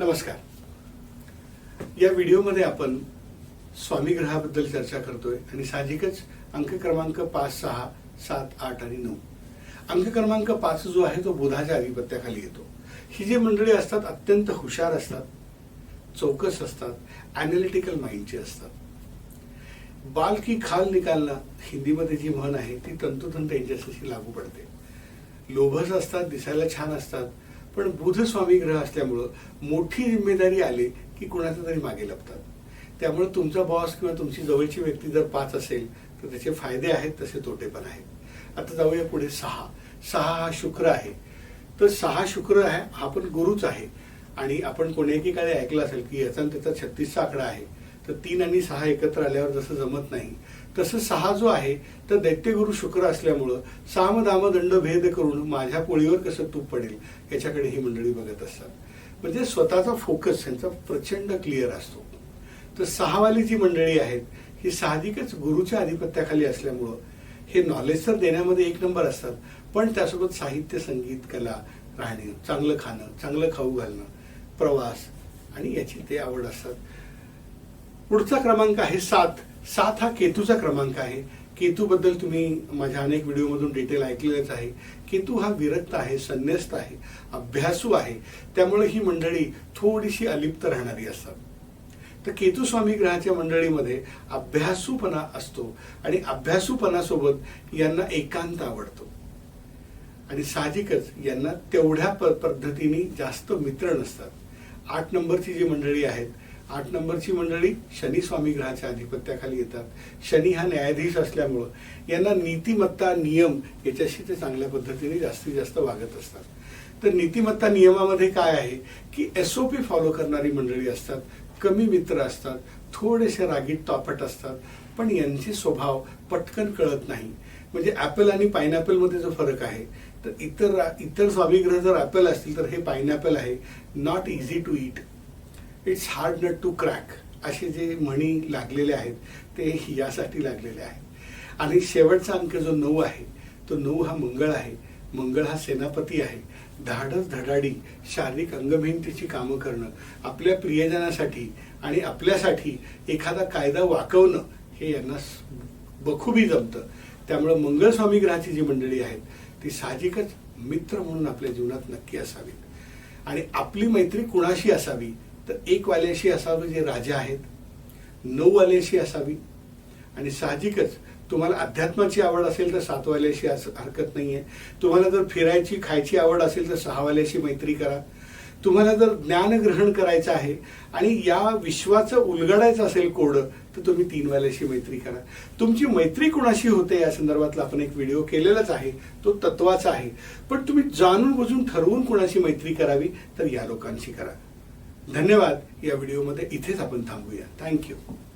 नमस्कार. या व्हिडिओमध्ये आपण स्वामी ग्रहाबद्दल चर्चा करतोय आणि साहजिकच अंक क्रमांक पाच सहा सात आठ आणि नऊ. अंक क्रमांक पाच जो आहे तो बुधाच्या आधिपत्याखाली येतो. ही जी मंडळी असतात अत्यंत हुशार असतात चौकस असतात अॅनालिटिकल माइंडची असतात. बाल की खाल निकालना हिंदीमध्ये जी म्हण आहे ती तंतोतंत यांच्याशी लागू पडते. लोभस असतात दिसायला छान असतात पण बुध स्वामी ग्रह असल्यामुळं मोठी जिम्मेदारी आली की कुणाचं तरी मागे लपतात. त्यामुळे तुमचा बॉस किंवा तुमची जवळची व्यक्ती जर पाच असेल तर त्याचे फायदे आहेत तसे तोटे पण आहेत. आता जाऊया पुढे सहा. सहा हा शुक्र आहे. तर सहा शुक्र आहे हा पण गुरुच आहे. आणि आपण कोणी एकेकाळी ऐकलं असेल की याचा आणि त्याचा छत्तीसचा आकडा आहे. तर तीन आणि सहा एकत्र आल्यावर जसं जमत नाही. तसं सहा जो आहे तर दैत्यगुरु शुक्र असल्यामुळं साम दाम दंड भेद करून माझ्या पोळीवर कसं तूप पडेल याच्याकडे ही मंडळी बघत असतात. म्हणजे स्वतःचा फोकस त्यांचा प्रचंड क्लिअर असतो. तर सहावाली जी मंडळी आहेत ही साहजिकच गुरुच्या आधिपत्याखाली असल्यामुळं हे नॉलेज तर देण्यामध्ये एक नंबर असतात पण त्यासोबत साहित्य संगीत कला राहणे चांगलं खाणं चांगलं खाऊ घालणं प्रवास आणि याची ते आवड असतात. पुढचा क्रमांक आहे सात. सात हा केतूचा क्रमांक आहे. केतू बद्दल तुम्ही माझ्या अनेक व्हिडिओमधून डिटेल ऐकलेलंच आहे. केतू हा विरक्त आहे संन्यस्त आहे अभ्यासू आहे. त्यामुळे ही मंडळी थोडीशी अलिप्त राहणारी असतात. तर केतू स्वामी ग्रहाच्या मंडळीमध्ये अभ्यासूपणा असतो आणि अभ्यासूपणासोबत यांना एकांत आवडतो. आणि साहजिकच यांना तेवढ्या प- पद्धतीने जास्त मित्र नसतात. आठ नंबरची जी मंडळी आहेत आठ नंबरची मंडळी शनी स्वामी ग्रहाच्या आधिपत्याखाली येतात. शनी हा न्यायाधीश असल्यामुळं यांना नीतिमत्ता नियम याच्याशी ते चांगल्या पद्धतीने जास्तीत जास्त वागत असतात. तर नीतिमत्ता नियमामध्ये काय आहे की एस ओ पी फॉलो करणारी मंडळी असतात कमी मित्र असतात थोडेसे रागीट तापट असतात पण यांचे स्वभाव पटकन कळत नाही. म्हणजे ॲपल आणि पायनॅपलमध्ये जो फरक आहे तर इतर इतर स्वामीग्रह जर ॲपल असतील तर हे पायनॅपल आहे not easy to eat it's hard nut to crack असे जे म्हणी लागलेले आहेत ते यासाठी लागलेले आहेत. आणि शेवटचा अंक जो नऊ आहे तो नऊ हा मंगळ आहे. मंगळ हा सेनापती आहे. धाडस धडाडी शारीरिक अंगभिंतीची कामं करणं आपल्या प्रियजनासाठी आणि आपल्यासाठी एखादा कायदा वाकवणं हे यांना बखूबी बखुबी जमतं. त्यामुळं मंगळस्वामी ग्रहाची जी मंडळी आहेत ती साहजिकच मित्र म्हणून आपल्या जीवनात नक्की असावीत. आणि आपली मैत्री कुणाशी असावी तर एक वाल्याशी असावं जे राजा आहेत नऊ वाल्याशी असावी. आणि साहजिकच तुम्हाला अध्यात्माची आवड असेल तर सातवाल्याशी असं हरकत नाही आहे तुम्हाला जर फिरायची खायची आवड असेल तर सहावाल्याशी मैत्री करा. तुम्हाला जर ज्ञान ग्रहण करायचं आहे आणि या विश्वाचं उलगडायचं असेल कोडं तर तुम्ही तीनवाल्याशी मैत्री करा. तुमची मैत्री कुणाशी होते या संदर्भातला आपण एक व्हिडिओ केलेलाच आहे तो तत्वाचा आहे. पण तुम्ही जाणून बुजून ठरवून कुणाशी मैत्री करावी तर या लोकांशी करा. धन्यवाद या व्हिडिओमध्ये इथेच आपण थांबूया. थँक्यू